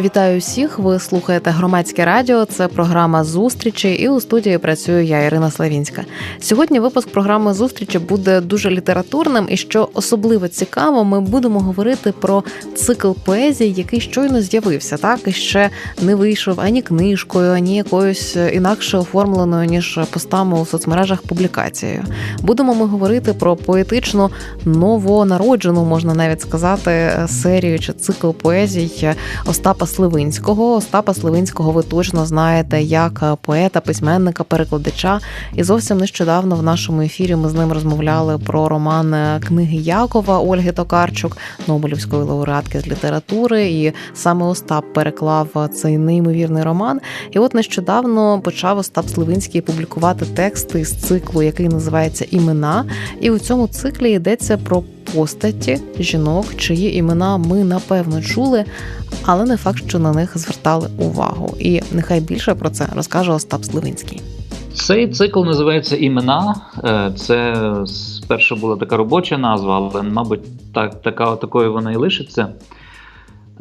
Вітаю всіх! Ви слухаєте громадське радіо. Це програма зустрічі, і у студії працюю я, Ірина Славінська. Сьогодні випуск програми зустрічі буде дуже літературним, і що особливо цікаво, ми будемо говорити про цикл поезії, який щойно з'явився, так і ще не вийшов ані книжкою, ані якоюсь інакше оформленою ніж постами у соцмережах публікацією. Будемо ми говорити про поетичну новонароджену, можна навіть сказати, серію чи цикл поезій Остапа Сливинського. Остапа Сливинського ви точно знаєте як поета, письменника, перекладача. І зовсім нещодавно в нашому ефірі ми з ним розмовляли про роман книги Якова Ольги Токарчук, Нобелівської лауреатки з літератури. І саме Остап переклав цей неймовірний роман. І от нещодавно почав Остап Сливинський публікувати тексти з циклу, який називається Імена. І у цьому циклі йдеться про постаті жінок, чиї імена ми напевно чули, але не факт, що на них звертали увагу. І нехай більше про це розкаже Остап Сливинський. Цей цикл називається Імена. Е, це спершу була така робоча назва, але, мабуть, так, така, такою вона і лишиться.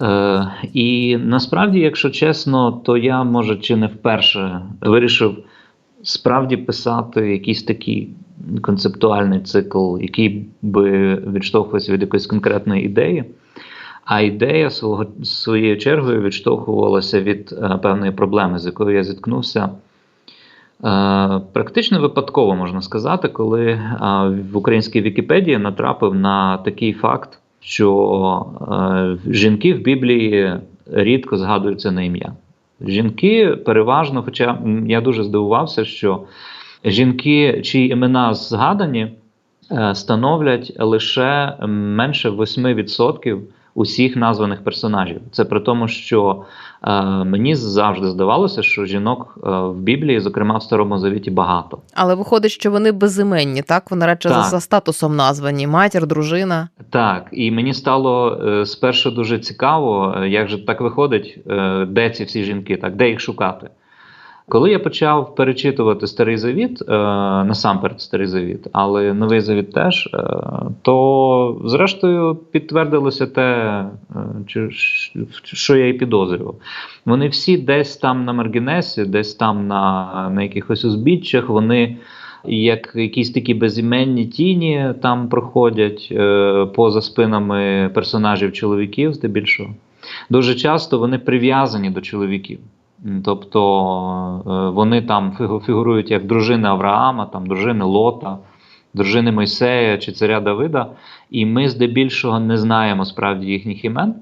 Е, І насправді, якщо чесно, то я, може, чи не вперше вирішив справді писати якийсь такий концептуальний цикл, який би відштовхувався від якоїсь конкретної ідеї. А ідея свого своєю чергою відштовхувалася від е, певної проблеми, з якою я зіткнувся. Е, практично випадково можна сказати, коли е, в українській Вікіпедії натрапив на такий факт, що е, жінки в Біблії рідко згадуються на ім'я. Жінки переважно, хоча я дуже здивувався, що жінки, чиї імена згадані, е, становлять лише менше 8% усіх названих персонажів. Це при тому, що е, мені завжди здавалося, що жінок е, в Біблії, зокрема в Старому Завіті, багато. Але виходить, що вони безіменні, так? Вони радше за, за статусом названі: матір, дружина. Так, і мені стало спершу дуже цікаво, як же так виходить, де ці всі жінки, так, де їх шукати. Коли я почав перечитувати Старий Завіт, е, насамперед Старий Завіт, але Новий Завіт теж, е, то зрештою підтвердилося те, е, що я і підозрював. Вони всі десь там на маргінесі, десь там на, на якихось узбіччях, вони. Як якісь такі безіменні тіні там проходять е, поза спинами персонажів чоловіків, здебільшого, дуже часто вони прив'язані до чоловіків. Тобто е, вони там фігурують як дружини Авраама, там дружини Лота, дружини Мойсея чи царя Давида, і ми здебільшого не знаємо справді їхніх імен,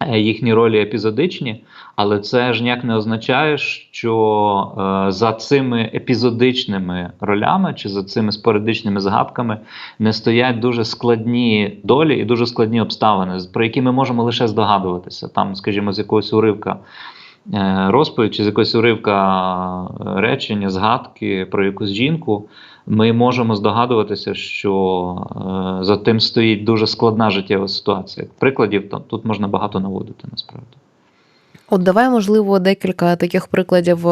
е, їхні ролі епізодичні, але це ж ніяк не означає, що е, за цими епізодичними ролями чи за цими спорадичними згадками не стоять дуже складні долі і дуже складні обставини, про які ми можемо лише здогадуватися, там, скажімо, з якогось уривка. Е, розповідь чи з якогось уривка е, речення, згадки про якусь жінку, ми можемо здогадуватися, що е, за тим стоїть дуже складна життєва ситуація. Прикладів тут можна багато наводити насправді. От давай, можливо, декілька таких прикладів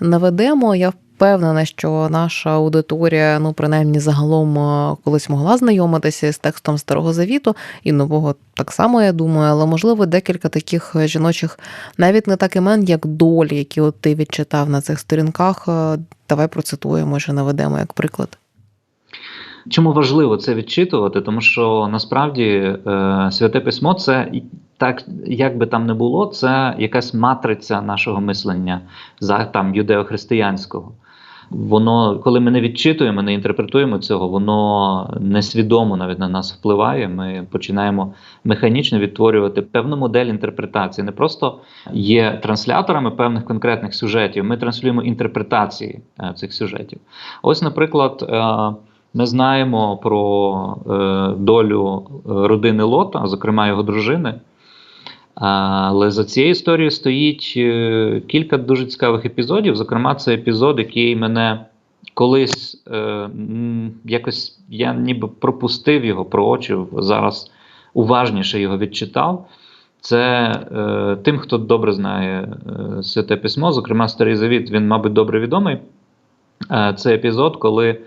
наведемо. Я впевнена, що наша аудиторія, ну принаймні загалом е, колись могла знайомитися з текстом Старого Завіту і нового так само, я думаю, але можливо декілька таких жіночих, навіть не так імен, як долі, які от ти відчитав на цих сторінках. Е, давай процитуємо, що наведемо як приклад. Чому важливо це відчитувати? Тому що насправді е, святе письмо це так, як би там не було, це якась матриця нашого мислення за там юдеохристиянського воно, коли ми не відчитуємо, не інтерпретуємо цього, воно несвідомо навіть на нас впливає. Ми починаємо механічно відтворювати певну модель інтерпретації. Не просто є трансляторами певних конкретних сюжетів. Ми транслюємо інтерпретації е, цих сюжетів. Ось, наприклад. Е, ми знаємо про е, долю родини Лота, зокрема його дружини, але за цією історією стоїть е, кілька дуже цікавих епізодів. Зокрема, це епізод, який мене колись е, якось я ніби пропустив його, проочив, зараз уважніше його відчитав. Це е, тим, хто добре знає е, святе письмо, зокрема Старий Завіт, він, мабуть, добре відомий. Е, це епізод, коли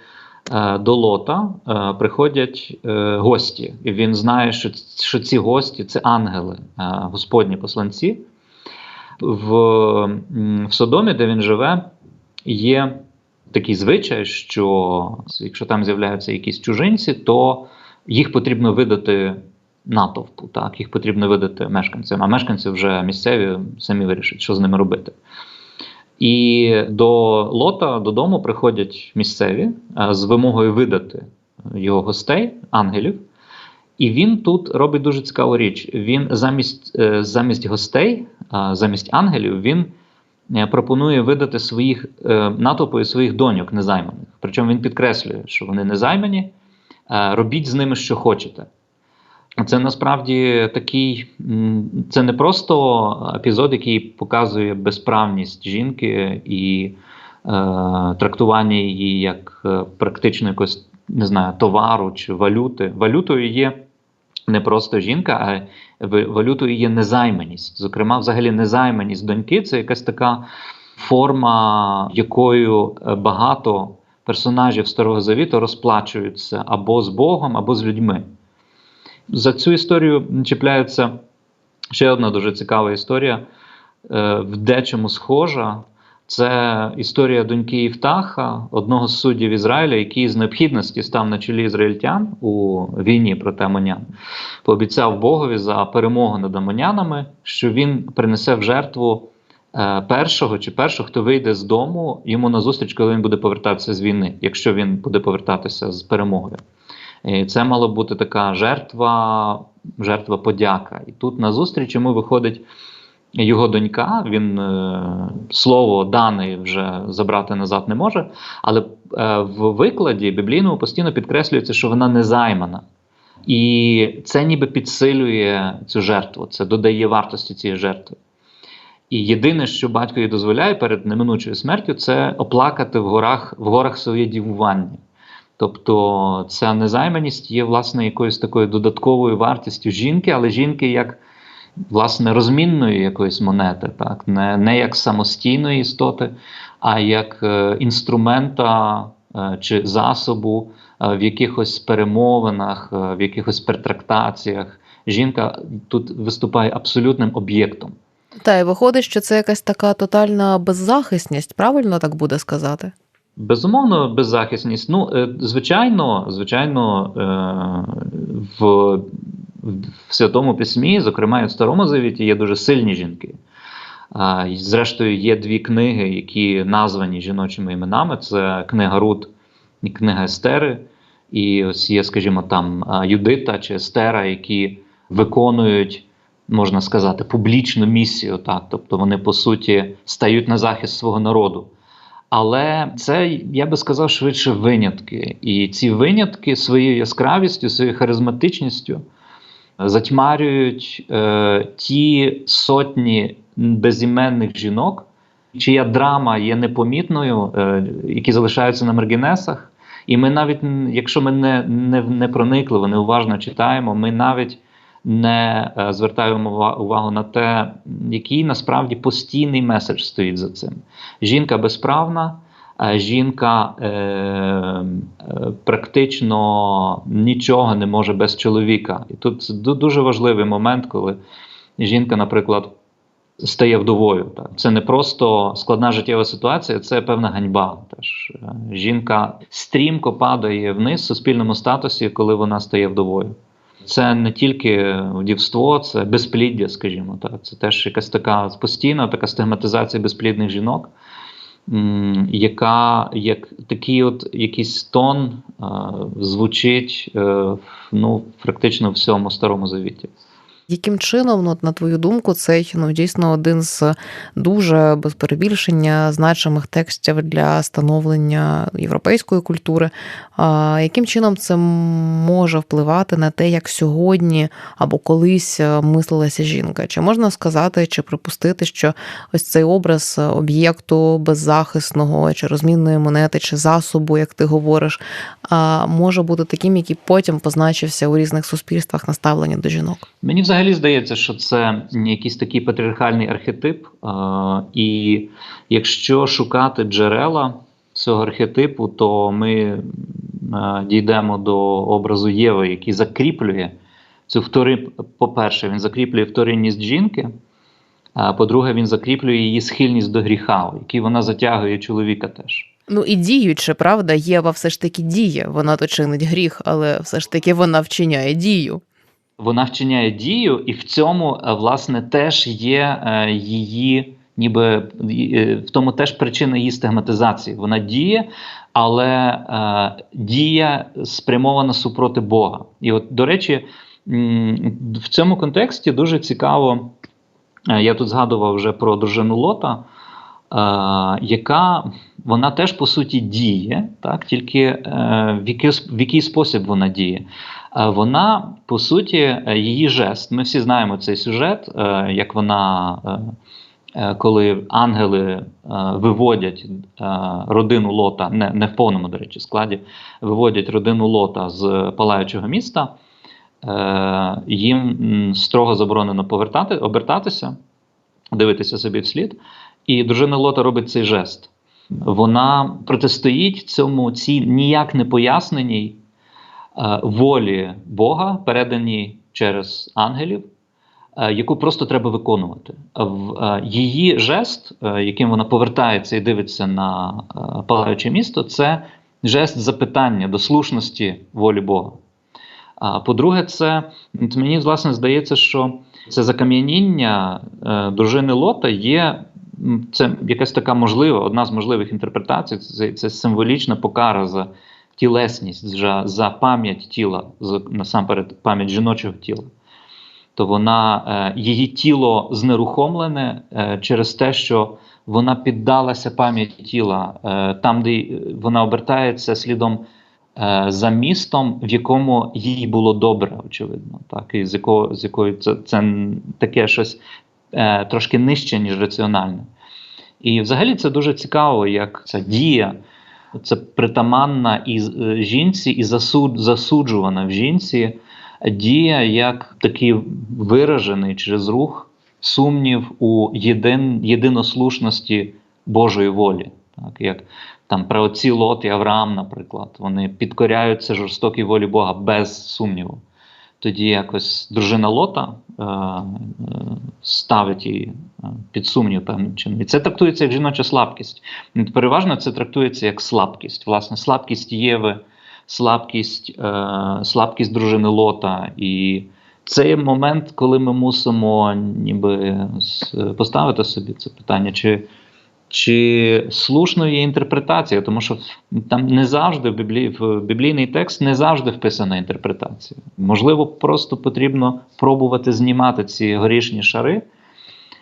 до Лота е, приходять е, гості, і він знає, що, ці гості це ангели, е, Господні посланці. В, в Содомі, де він живе, є такий звичай, що якщо там з'являються якісь чужинці, то їх потрібно видати натовпу, так, їх потрібно видати мешканцям, а мешканці вже місцеві самі вирішать, що з ними робити. І до лота додому приходять місцеві е, з вимогою видати його гостей, ангелів. І він тут робить дуже цікаву річ. Він замість, е, замість гостей, замість ангелів, він е, пропонує видати своїх натовпу своїх доньок незайманих. Причому він підкреслює, що вони незаймані, робіть з ними, що хочете. Це насправді такий, це не просто епізод, який показує безправність жінки і е, трактування її як е, практично якось не знаю, товару чи валюти. Валютою є не просто жінка, а валютою є незайманість. Зокрема, взагалі, незайманість доньки це якась така форма, якою е, багато персонажів Старого Завіту розплачуються або з Богом, або з людьми. За цю історію чіпляється ще одна дуже цікава історія, е, в дечому схожа. Це історія доньки Євтаха, одного з суддів Ізраїля, який з необхідності став на чолі ізраїльтян у війні проти амонян. Пообіцяв Богові за перемогу над амонянами, що він принесе в жертву е, першого чи першого, хто вийде з дому йому назустріч, коли він буде повертатися з війни, якщо він буде повертатися з перемогою. І це мала бути така жертва, жертва подяка. І тут на зустріч йому виходить його донька. Він е, слово дане вже забрати назад не може. Але е, в викладі біблійному постійно підкреслюється, що вона не займана. І це ніби підсилює цю жертву, це додає вартості цієї жертви. І єдине, що батько їй дозволяє перед неминучою смертю, це оплакати в горах, в горах своє дівування. Тобто ця незайманість є власне якоюсь такою додатковою вартістю жінки, але жінки як власне розмінної якоїсь монети, так? не, не як самостійної істоти, а як е, інструмента е, чи засобу е, в якихось перемовинах, е, в якихось пертрактаціях. Жінка тут виступає абсолютним об'єктом. Та й виходить, що це якась така тотальна беззахисність, правильно так буде сказати? Безумовно, беззахисність. Ну, е, звичайно, звичайно, е, в, в Святому Письмі, зокрема і в Старому Завіті, є дуже сильні жінки. Зрештою, є дві книги, які названі жіночими іменами: це книга Рут і книга Естери. І ось є, скажімо, там Юдита чи Естера, які виконують, можна сказати, публічну місію. Так? Тобто вони, по суті, стають на захист свого народу. Але це, я би сказав, швидше винятки. І ці винятки своєю яскравістю, своєю харизматичністю затьмарюють е, ті сотні безіменних жінок, чия драма є непомітною, е, які залишаються на маргінесах. І ми навіть, якщо ми не, не, не проникливо, не уважно читаємо, ми навіть не е, звертаємо ува- увагу на те, який насправді постійний меседж стоїть за цим. Жінка безправна, жінка е, е, практично нічого не може без чоловіка. І тут дуже важливий момент, коли жінка, наприклад, стає вдовою. Так. Це не просто складна життєва ситуація, це певна ганьба. Теж Е, жінка стрімко падає вниз в суспільному статусі, коли вона стає вдовою. Це не тільки вдівство, це безпліддя, скажімо так. Це теж якась така постійна така стигматизація безплідних жінок, яка як такий от якийсь тон е, звучить е, ну, практично в всьому старому завіті. Яким чином, ну, на твою думку, цей ну, дійсно один з дуже без перебільшення значимих текстів для становлення європейської культури. А, яким чином це може впливати на те, як сьогодні або колись е, мислилася жінка? Чи можна сказати, чи припустити, що ось цей образ об'єкту беззахисного, чи розмінної монети, чи засобу, як ти говориш, може бути таким, який потім позначився у різних суспільствах на ставленні до жінок? Мені взагалі взагалі здається, що це якийсь такий патріархальний архетип, і якщо шукати джерела цього архетипу, то ми дійдемо до образу Єви, який закріплює цю втори. По-перше, він закріплює вторинність жінки. А по-друге, він закріплює її схильність до гріха, який вона затягує чоловіка теж. Ну і діючи, правда, Єва все ж таки діє. Вона то чинить гріх, але все ж таки вона вчиняє дію. Вона вчиняє дію, і в цьому, е, власне, теж є е, її, ніби е, в тому теж причина її стигматизації. Вона діє, але дія спрямована супроти Бога. І от, до речі, в цьому контексті дуже цікаво. Я тут згадував вже про дружину Лота, яка вона теж по суті діє, так тільки в, який, в який спосіб вона діє. Е, Вона по суті, е, її жест. Ми всі знаємо цей сюжет, е, як вона, коли ангели виводять родину Лота, не, не в повному, до речі, складі, виводять родину Лота з палаючого міста. Їм строго заборонено повертати, обертатися, дивитися собі вслід. І дружина Лота робить цей жест. Вона протистоїть цьому цій ніяк не поясненій волі Бога, переданій через ангелів, е, яку просто треба виконувати. Е, її жест, е, яким вона повертається і дивиться на е, палаюче місто, це жест запитання до слушності волі Бога. А по-друге, це мені власне здається, що це закам'яніння е, дружини Лота є. Це якась така можлива, одна з можливих інтерпретацій. Це, це символічна покара за тілесність, за, за пам'ять тіла, за, насамперед пам'ять жіночого тіла. То вона, е, її тіло знерухомлене е, через те, що вона піддалася пам'яті тіла, е, там, де вона обертається слідом за містом, в якому їй було добре, очевидно. Так, і з якого з якої це, це таке щось трошки нижче, ніж раціональне. І взагалі це дуже цікаво, як ця дія, це притаманна і е, жінці, і засуд, засуджувана в жінці дія як такий виражений через рух сумнів у єдин, єдинослушності Божої волі. Так, як там праотці Лот і Авраам, наприклад, вони підкоряються жорстокій волі Бога без сумніву. Тоді якось дружина Лота е, е, ставить її е, під сумнів певним чином. І це трактується як жіноча слабкість. Переважно це трактується як слабкість. Власне, слабкість Єви, слабкість, е, слабкість дружини Лота. І це є момент, коли ми мусимо ніби поставити собі це питання, чи, чи слушно є інтерпретація, тому що там не завжди в, біблі, в біблійний текст не завжди вписана інтерпретація. Можливо, просто потрібно пробувати знімати ці горішні шари,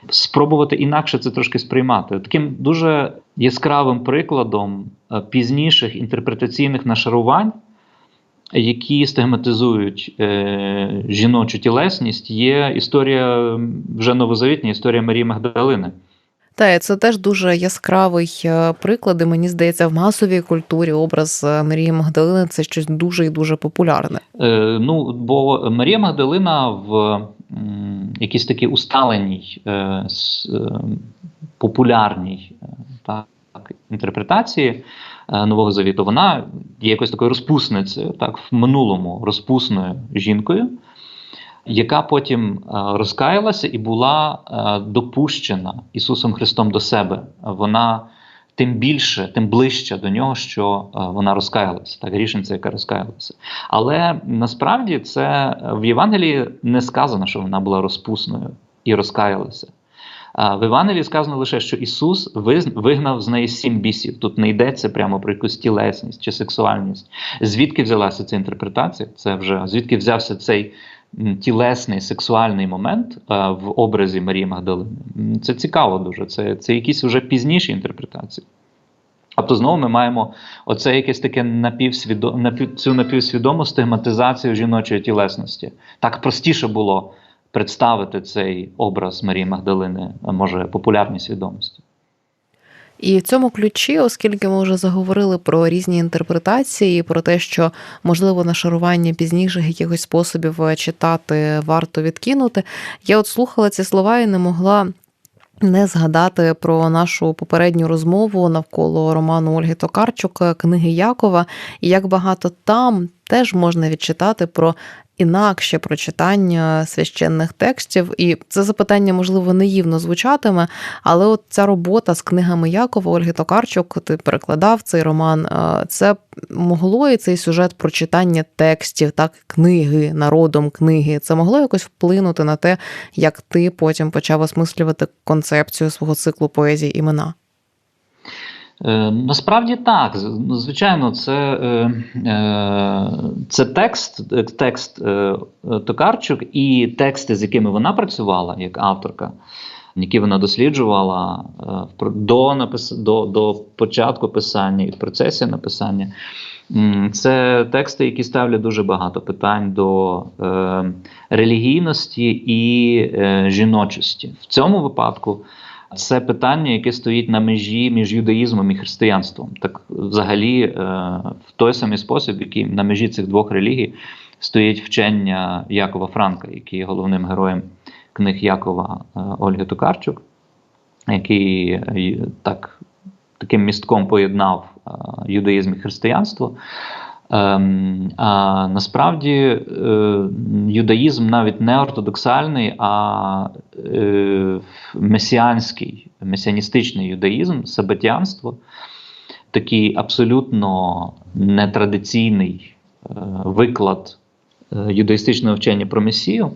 спробувати інакше це трошки сприймати. Таким дуже яскравим прикладом е, пізніших інтерпретаційних нашарувань, які стигматизують е, жіночу тілесність, є історія вже новозавітня історія Марії Магдалини. Та це теж дуже яскравий е, приклад. і Мені здається, в масовій культурі образ е, Марії Магдалини це щось дуже і дуже популярне. Е, ну, бо Марія Магдалина в якійсь такій усталеній, е, е, популярній так, інтерпретації Нового Завіту, вона є якось такою розпусницею, так, в минулому розпусною жінкою, яка потім е, розкаялася і була е, допущена Ісусом Христом до себе. Вона тим більше, тим ближче до нього, що е, вона розкаялася, так, грішниця, яка розкаялася. Але насправді це в Євангелії не сказано, що вона була розпусною і розкаялася. В Євангелії сказано лише, що Ісус вигнав з неї сім бісів. Тут не йдеться прямо про якусь тілесність чи сексуальність. Звідки взялася ця інтерпретація? Це вже звідки взявся цей тілесний сексуальний момент в образі Марії Магдалини? Це цікаво дуже. Це, це якісь вже пізніші інтерпретації. Тобто знову ми маємо оце якесь таке напівсвідо... напів... цю напівсвідому стигматизацію жіночої тілесності. Так простіше було представити цей образ Марії Магдалини, може, популярній свідомості. І в цьому ключі, оскільки ми вже заговорили про різні інтерпретації, про те, що можливо нашарування пізніших якихось способів е, читати варто відкинути, я от слухала ці слова і не могла. Не згадати про нашу попередню розмову навколо роману Ольги Токарчук, книги Якова, і як багато там теж можна відчитати про інакше прочитання священних текстів. І це запитання, можливо, наївно звучатиме, але от ця робота з книгами Якова Ольги Токарчук, ти перекладав цей роман. Це могло і цей сюжет прочитання текстів, так, книги, народом книги. Це могло якось вплинути на те, як ти потім почав осмислювати концепцію свого циклу поезії імена. Е, насправді так. Звичайно, це е, е, це текст текст Токарчук і тексти, з якими вона працювала як авторка, які вона досліджувала до напис... до, до початку писання і в процесі написання. Це тексти, які ставлять дуже багато питань до релігійності і жіночості. В цьому випадку це питання, яке стоїть на межі між юдаїзмом і християнством. Так, взагалі, е, в той самий спосіб, який на межі цих двох релігій стоїть вчення Якова Франка, який є головним героєм книг Якова е, Ольги Токарчук, який е, так, таким містком поєднав юдаїзм і християнство. Ем, а насправді е, юдаїзм навіть не ортодоксальний, а месіанський, месіаністичний юдаїзм, сабатіанство, такий абсолютно нетрадиційний е, виклад юдаїстичного вчення про Месію,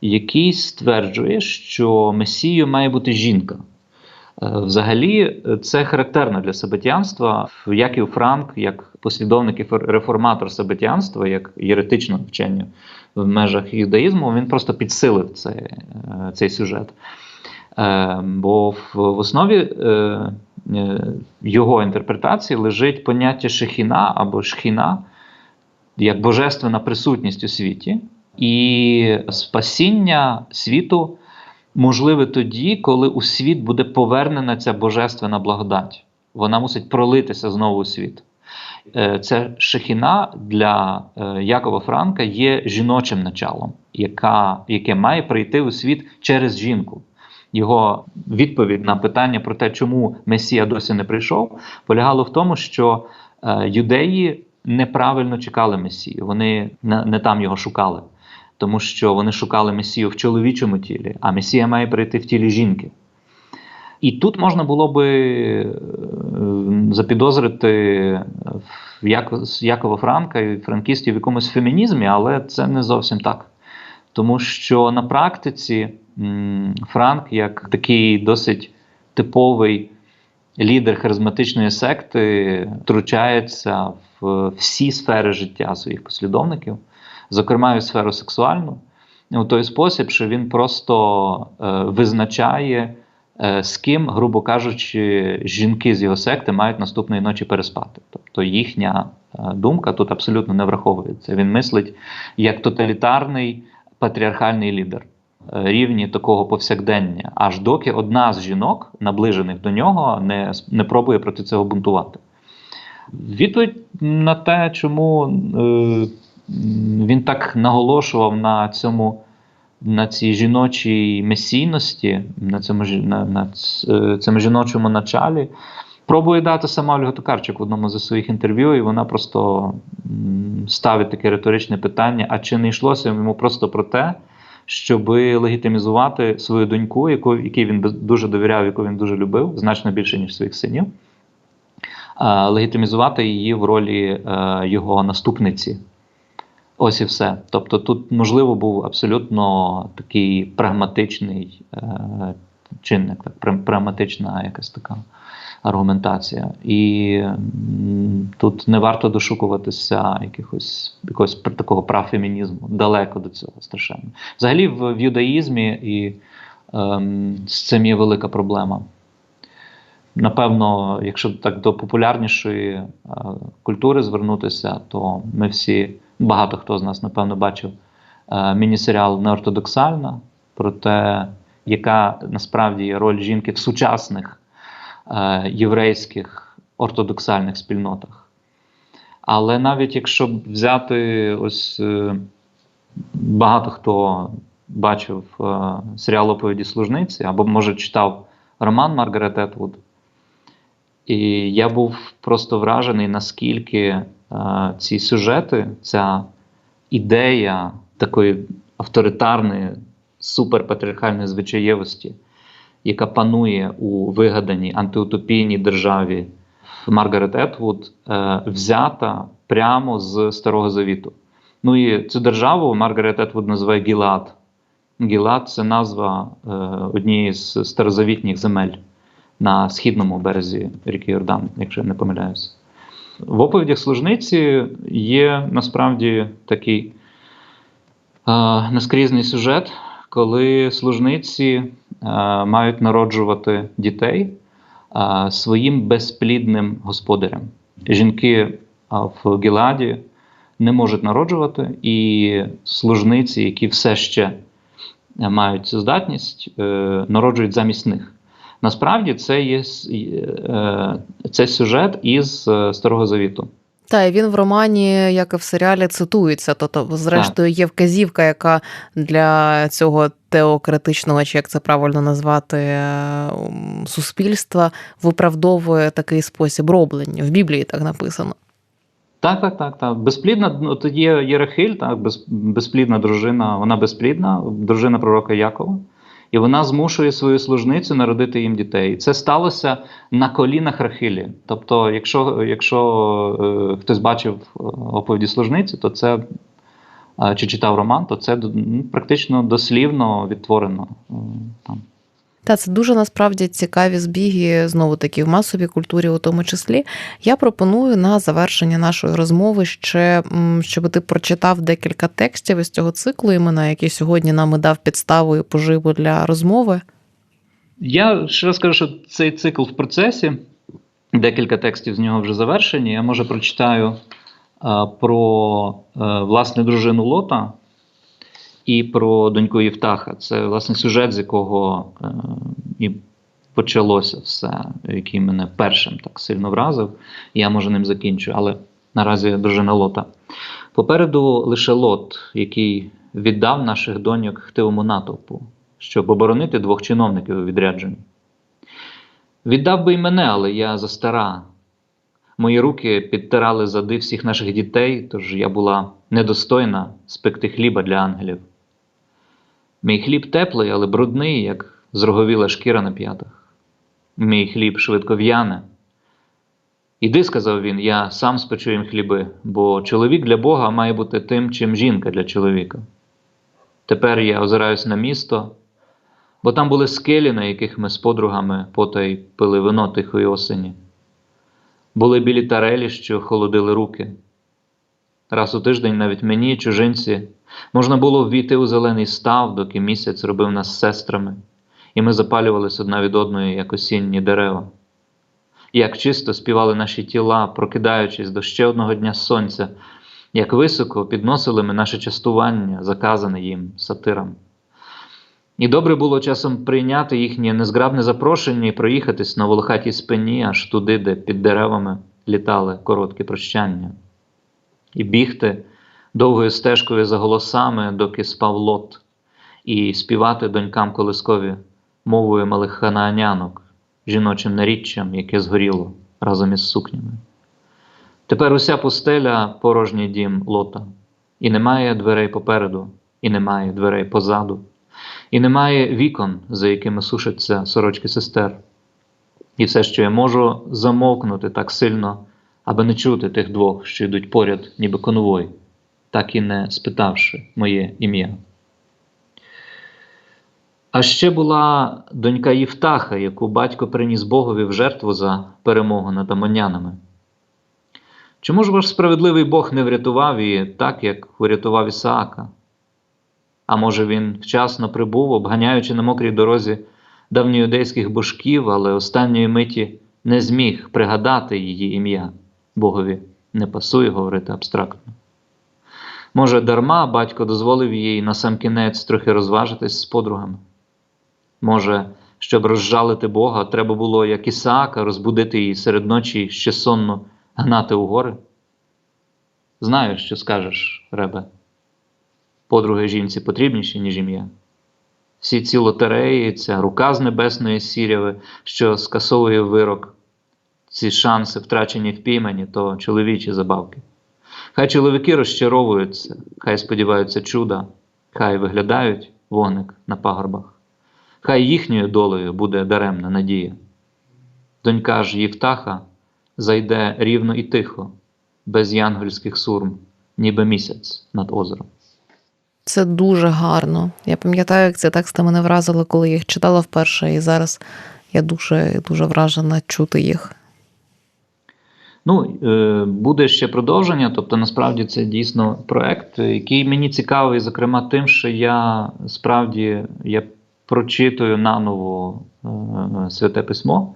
який стверджує, що Месією має бути жінка. Взагалі, це характерно для сабатіанства. Яків Франк, як послідовник і реформатор сабатіанства, як єретичного вчення в межах юдаїзму, він просто підсилив цей, е, цей сюжет. Е, бо в, основі е, його інтерпретації лежить поняття шехіна або шхіна як божественна присутність у світі, і спасіння світу можливе тоді, коли у світ буде повернена ця божественна благодать. Вона мусить пролитися знову у світ. Е, це шехіна для е, Якова Франка є жіночим началом, яка, яке має прийти у світ через жінку. Його відповідь на питання про те, чому Месія досі не прийшов, полягало в тому, що е, юдеї неправильно чекали Месію, вони не там його шукали, тому що вони шукали Месію в чоловічому тілі, а Месія має прийти в тілі жінки. І тут можна було би е, запідозрити Якова Франка і франкістів в якомусь фемінізмі, але це не зовсім так. Тому що на практиці Франк, як такий досить типовий лідер харизматичної секти, втручається в всі сфери життя своїх послідовників, зокрема і сферу сексуальну, у той спосіб, що він просто е, визначає. Е, з ким, грубо кажучи, жінки з його секти мають наступної ночі переспати. Тобто їхня е, думка тут абсолютно не враховується. Він мислить як тоталітарний патріархальний лідер е, рівні такого повсякдення, аж доки одна з жінок, наближених до нього, не, не пробує проти цього бунтувати. Відповідь на те, чому е, він так наголошував на цьому на цій жіночій месійності, на цьому на, на е, цьому жіночому началі, пробує дати сама Ольга Токарчик в одному зі своїх інтерв'ю, і вона просто ставить таке риторичне питання: а чи не йшлося йому просто про те, щоб легітимізувати свою доньку, яку якій він дуже довіряв, яку він дуже любив, значно більше, ніж своїх синів, легітимізувати її в ролі е, його наступниці. Ось і все. Тобто, тут можливо був абсолютно такий прагматичний е, чинник, так, прагматична якась така аргументація. І м, тут не варто дошукуватися якихось якогось такого прав-фемінізму. Далеко до цього страшенно. Взагалі, в, в юдаїзмі і е, з цим є велика проблема. Напевно, якщо так до популярнішої е, культури звернутися, то ми всі багато хто з нас, напевно, бачив е, міні-серіал Неортодоксальна про те, яка насправді є роль жінки в сучасних е, єврейських ортодоксальних спільнотах. Але навіть якщо взяти ось е, багато хто бачив серіал оповіді служниці або, може, читав роман Маргарет Етвуд. І я був просто вражений, наскільки ці сюжети, ця ідея такої авторитарної, суперпатріархальної звичаєвості, яка панує у вигаданій антиутопійній державі Маргарет Етвуд, е, взята прямо з Старого Завіту. Ну і цю державу Маргарет Етвуд називає Гілад. Гілад це назва е, однієї з старозавітніх земель на східному березі ріки Йордан, якщо я не помиляюся. В оповідях служниці є насправді такий е, наскрізний сюжет, коли служниці е, мають народжувати дітей е, своїм безплідним господарям. Жінки в Гіладі не можуть народжувати, і служниці, які все ще мають цю здатність, е, народжують замість них. Насправді це є е, це сюжет із е, Старого Завіту. Та і він в романі, як і в серіалі, цитується. Тобто, зрештою, є вказівка, яка для цього теократичного, чи як це правильно назвати, е, суспільства виправдовує такий спосіб роблення. В Біблії так написано. Так, так, так, так. Безплідна, ну, тоді є Єрахиль, так, без, безплідна дружина, вона безплідна, дружина пророка Якова. І вона змушує свою служницю народити їм дітей. І це сталося на колінах Рахилі. Тобто, якщо, якщо е, хтось бачив е, оповіді служниці, то це е, чи читав роман, то це ну, практично дослівно відтворено е, там. Та це дуже насправді цікаві збіги, знову таки в масовій культурі, у тому числі. Я пропоную на завершення нашої розмови ще, щоб ти прочитав декілька текстів із цього циклу, імена, який сьогодні нам дав підставу і поживу для розмови. Я ще раз скажу, що цей цикл в процесі, декілька текстів з нього вже завершені. Я може прочитаю е, про е, власне дружину Лота і про доньку Євтаха. Це власне сюжет, з якого е, і почалося все, який мене першим так сильно вразив. Я може ним закінчу, але наразі дружина Лота. Попереду лише Лот, який віддав наших доньок хтивому натовпу, щоб оборонити двох чиновників у відрядженні. Віддав би й мене, але я застара. Мої руки підтирали зади всіх наших дітей, тож я була недостойна спекти хліба для ангелів. Мій хліб теплий, але брудний, як зроговіла шкіра на п'ятах. Мій хліб швидко в'яне. Іди, сказав він, я сам спечу їм хліби, бо чоловік для Бога має бути тим, чим жінка для чоловіка. Тепер я озираюсь на місто, бо там були скелі, на яких ми з подругами потай пили вино тихої осені. Були білі тарелі, що холодили руки. Раз у тиждень навіть мені, чужинці, можна було ввійти у зелений став, доки місяць робив нас сестрами, і ми запалювались одна від одної, як осінні дерева. Як чисто співали наші тіла, прокидаючись до ще одного дня сонця, як високо підносили ми наше частування, заказане їм сатирам. І добре було часом прийняти їхнє незграбне запрошення і проїхатись на волохатій спині аж туди, де під деревами літали короткі прощання, і бігти довгою стежкою за голосами, доки спав лот, і співати донькам колискові мовою малих ханаанянок, жіночим наріччям, яке згоріло разом із сукнями. Тепер уся пустеля порожній дім лота, і немає дверей попереду, і немає дверей позаду, і немає вікон, за якими сушаться сорочки сестер. І все, що я можу, замовкнути так сильно, аби не чути тих двох, що йдуть поряд, ніби конвой, так і не спитавши моє ім'я. А ще була донька Євтаха, яку батько приніс Богові в жертву за перемогу над амонянами. Чому ж ваш справедливий Бог не врятував її так, як врятував Ісаака? А може він вчасно прибув, обганяючи на мокрій дорозі давньоюдейських божків, але останньої миті не зміг пригадати її ім'я. Богові не пасує говорити абстрактно. Може, дарма батько дозволив їй насамкінець трохи розважитись з подругами. Може, щоб розжалити Бога, треба було, як Ісаака, розбудити її серед ночі ще сонно гнати у гори? Знаю, що скажеш, Ребе. Подруги жінці потрібніші, ніж ім'я. Всі ці лотереї, ця рука з небесної сіряви, що скасовує вирок, ці шанси, втрачені впіймані, то чоловічі забавки. Хай чоловіки розчаровуються, хай сподіваються чуда, хай виглядають вогник на пагорбах, хай їхньою долею буде даремна надія. Донька ж Євтаха зайде рівно і тихо, без янгольських сурм, ніби місяць над озером. Це дуже гарно. Я пам'ятаю, як ці тексти мене вразили, коли їх читала вперше, і зараз я дуже дуже вражена чути їх. Ну, е, буде ще продовження. Тобто, насправді це дійсно проект, який мені цікавий, зокрема, тим, що я справді я прочитую наново е, святе письмо,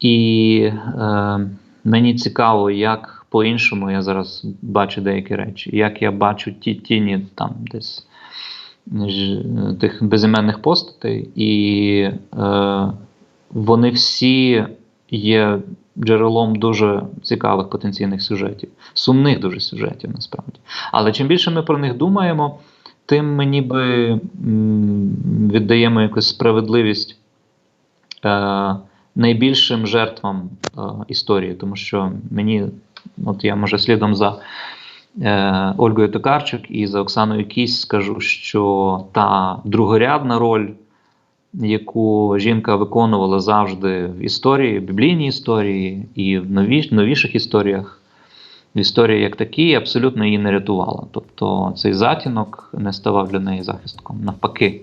і е, мені цікаво, як по-іншому я зараз бачу деякі речі, як я бачу ті тіні там десь тих безіменних постатей, і е, вони всі є джерелом дуже цікавих потенційних сюжетів, сумних дуже сюжетів насправді. Але чим більше ми про них думаємо, тим ми ніби віддаємо якусь справедливість е, найбільшим жертвам е, історії, тому що мені, от я може слідом за е, Ольгою Токарчук і за Оксаною Кісь скажу, що та другорядна роль яку жінка виконувала завжди в історії, в біблійній історії і в нові, новіших історіях, в історії як такій, абсолютно її не рятувала. Тобто цей затінок не ставав для неї захистком, навпаки.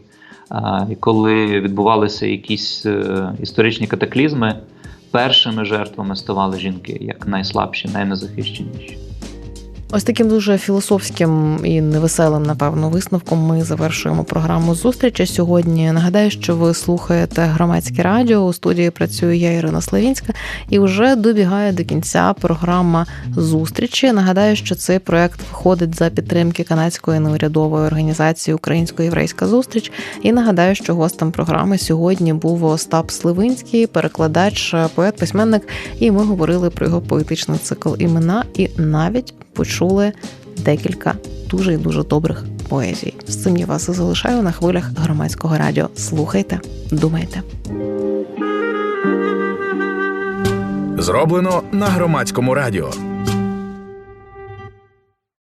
І коли відбувалися якісь е, історичні катаклізми, першими жертвами ставали жінки, як найслабші, найнезахищеніші. Ось таким дуже філософським і невеселим, напевно, висновком ми завершуємо програму зустрічі сьогодні. Нагадаю, що ви слухаєте громадське радіо. У студії працюю я, Ірина Славінська, і вже добігає до кінця програма зустрічі. Нагадаю, що цей проект виходить за підтримки канадської неурядової організації Українсько-єврейська зустріч. І нагадаю, що гостем програми сьогодні був Остап Сливинський, перекладач, поет, письменник. І ми говорили про його поетичний цикл імена і навіть почули декілька дуже і дуже добрих поезій. З цим я вас і залишаю на хвилях громадського радіо. Слухайте, думайте. Зроблено на громадському радіо.